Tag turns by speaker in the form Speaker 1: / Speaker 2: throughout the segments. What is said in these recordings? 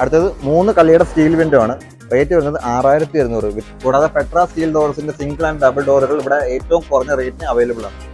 Speaker 1: അടുത്തത് മൂന്ന് കളിയുടെ സ്റ്റീൽ വിൻഡോ ആണ്. റേറ്റ് വരുന്നത് ആറായിരത്തി ഇരുന്നൂറ്. കൂടാതെ പെട്ര സ്റ്റീൽ ഡോർസിന്റെ സിംഗിൾ ആൻഡ് ഡബിൾ ഡോറുകൾ ഇവിടെ ഏറ്റവും കുറഞ്ഞ റേറ്റിന് അവൈലബിൾ ആണ്.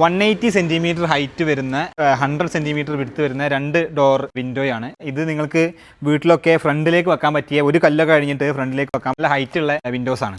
Speaker 2: വൺ എയ്റ്റി സെന്റിമീറ്റർ ഹൈറ്റ് വരുന്ന ഹൺഡ്രഡ് സെന്റിമീറ്റർ വിടുത്ത് വരുന്ന രണ്ട് ഡോർ വിൻഡോയാണ് ഇത് നിങ്ങൾക്ക് വീട്ടിലൊക്കെ ഫ്രണ്ടിലേക്ക് വെക്കാൻ പറ്റിയ ഒരു കല്ലൊക്കെ കഴിഞ്ഞിട്ട് ഫ്രണ്ടിലേക്ക് വെക്കാൻ നല്ല ഹൈറ്റ് ഉള്ള വിൻഡോസ് ആണ്.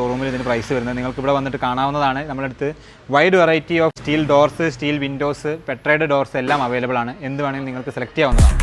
Speaker 2: ഷോറൂമിൽ ഇതിന് പ്രൈസ് വരുന്നത്. നിങ്ങൾക്ക് ഇവിടെ വന്നിട്ട് കാണാവുന്നതാണ്. നമ്മളടുത്ത് wide variety of steel doors steel windows പെട്രേഡ് doors എല്ലാം അവൈലബിൾ ആണ്. എന്ത് വേണമെങ്കിലും നിങ്ങൾക്ക് സെലക്ട് ചെയ്യാവുന്നതാണ്.